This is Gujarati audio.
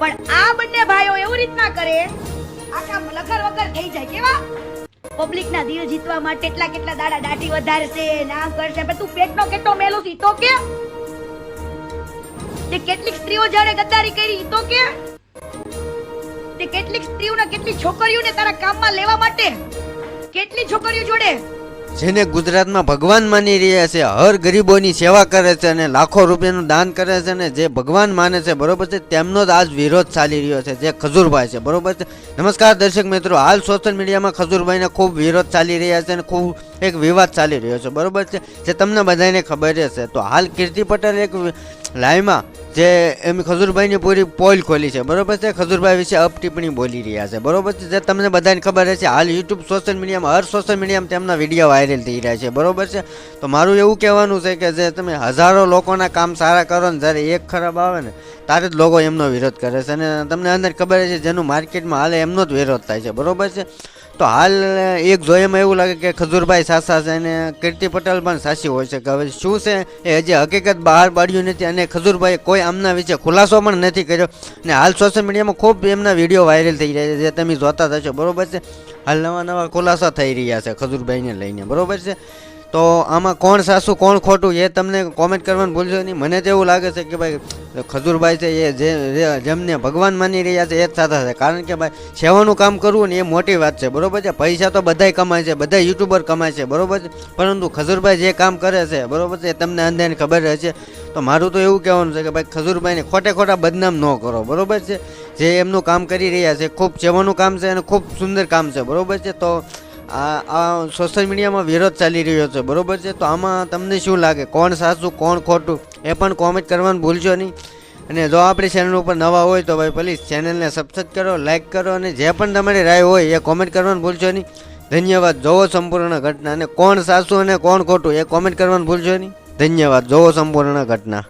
પણ આ બંને ભાઈઓ એવું રીતના કરે, આખા લખર વગર થઈ જાય કેવા? પબ્લિક ના દિલ જીતવા માટે કેટલા કેટલા દાડા દાઢી વધારશે, નામ કરશે, પણ તું પેટનો કેટલો મેલો છે તો કે? તે કેટલીક સ્ત્રીઓ જાણે ગદ્દારી કરી તો કે? તે કેટલીક સ્ત્રીઓને કેટલી છોકરીઓને તારા કામમાં લેવા માટે? કેટલી છોકરીઓ જોડે? જેને ગુજરાતમાં ભગવાન માની રહ્યા છે, હર ગરીબોની સેવા કરે છે અને લાખો રૂપિયાનું દાન કરે છે અને જે ભગવાન માને છે, બરોબર છે, તેમનો જ આજ વિરોધ ચાલી રહ્યો છે, જે ખજૂરભાઈ છે, બરોબર છે. નમસ્કાર દર્શક મિત્રો, હાલ સોશિયલ મીડિયામાં ખજૂરભાઈને ખૂબ વિરોધ ચાલી રહ્યા છે અને ખૂબ એક વિવાદ ચાલી રહ્યો છે, બરોબર છે. જે તમને બધાને ખબર હશે, તો હાલ કીર્તિ પટેલ એક લાઈવમાં જે એમ ખજૂરભાઈની પૂરી પોલ ખોલી છે. બરોબર છે? ખજૂરભાઈ વિશે અપ બોલી રહ્યા છે. બરોબર છે? જે તમને બધાને ખબર છે હાલ યુટ્યુબ સોશિયલ મીડિયામાં હર સોશિયલ મીડિયામાં તેમના વીડિયો વાયરલ થઈ રહ્યા છે. બરોબર છે? તો મારું એવું કહેવાનું છે કે જે તમે હજારો લોકોના કામ સારા કરો ને જ્યારે એક ખરાબ આવે ને, ત્યારે જ લોકો એમનો વિરોધ કરે છે. અને તમને અંદર ખબર છે જેનું માર્કેટમાં હાલે એમનો જ વિરોધ થાય છે. બરોબર છે? તો હાલ એક જોયામાં એવું લાગે કે ખજૂરભાઈ સાસા છે અને કીર્તિ પટેલ પણ સાચી હોય છે. કે હવે શું છે એ હજી હકીકત બહાર પાડ્યું નથી અને ખજૂરભાઈ કોઈ આમના વિશે ખુલાસો પણ નથી કર્યો. અને હાલ સોશિયલ મીડિયામાં ખૂબ એમના વીડિયો વાયરલ થઈ રહ્યા છે, જે તમે જોતા થશો બરોબર છે? હાલ નવા નવા ખુલાસા થઈ રહ્યા છે ખજૂરભાઈને લઈને. બરોબર છે? તો આમાં કોણ સાસુ, કોણ ખોટું એ તમને કોમેન્ટ કરવાનું ભૂલશો નહીં. મને તો એવું લાગે છે કે ભાઈ ખજૂરભાઈ છે, એ જે જેમને ભગવાન માની રહ્યા છે, એ જ સાચા છે. કારણ કે ભાઈ, સેવાનું કામ કરવું ને એ મોટી વાત છે. બરોબર છે? પૈસા તો બધાય કમાય છે બધા યુટ્યુબર કમાય છે, બરોબર છે? પરંતુ ખજૂરભાઈ જે કામ કરે છે, બરોબર છે? એ તમને અંદાને ખબર હશે તો મારું તો એવું કહેવાનું છે કે ભાઈ, ખજૂરભાઈને ખોટે ખોટા બદનામ ન કરો. બરોબર છે? જે એમનું કામ કરી રહ્યા છે, ખૂબ સેવાનું કામ છે અને ખૂબ સુંદર કામ છે. બરોબર છે? તો આ સોશિયલ મીડિયામાં વિરોધ ચાલી રહ્યો છે, બરાબર છે? તો આમાં તમને શું લાગે? કોણ સાચું, કોણ ખોટું? એ પણ કોમેન્ટ કરવાનું ભૂલશો નહીં. અને જો આપણી ચેનલ ઉપર નવા હોય તો ભાઈ પ્લીઝ ચેનલને સબસ્ક્રાઈબ કરો લાઈક કરો અને જે પણ તમારી રાય હોય એ કોમેન્ટ કરવાનું ભૂલશો નહીં. ધન્યવાદ. જોવો સંપૂર્ણ ઘટના. અને કોણ સાચું અને કોણ ખોટું એ કોમેન્ટ કરવાનું ભૂલશો નહીં. ધન્યવાદ. જોવો સંપૂર્ણ ઘટના.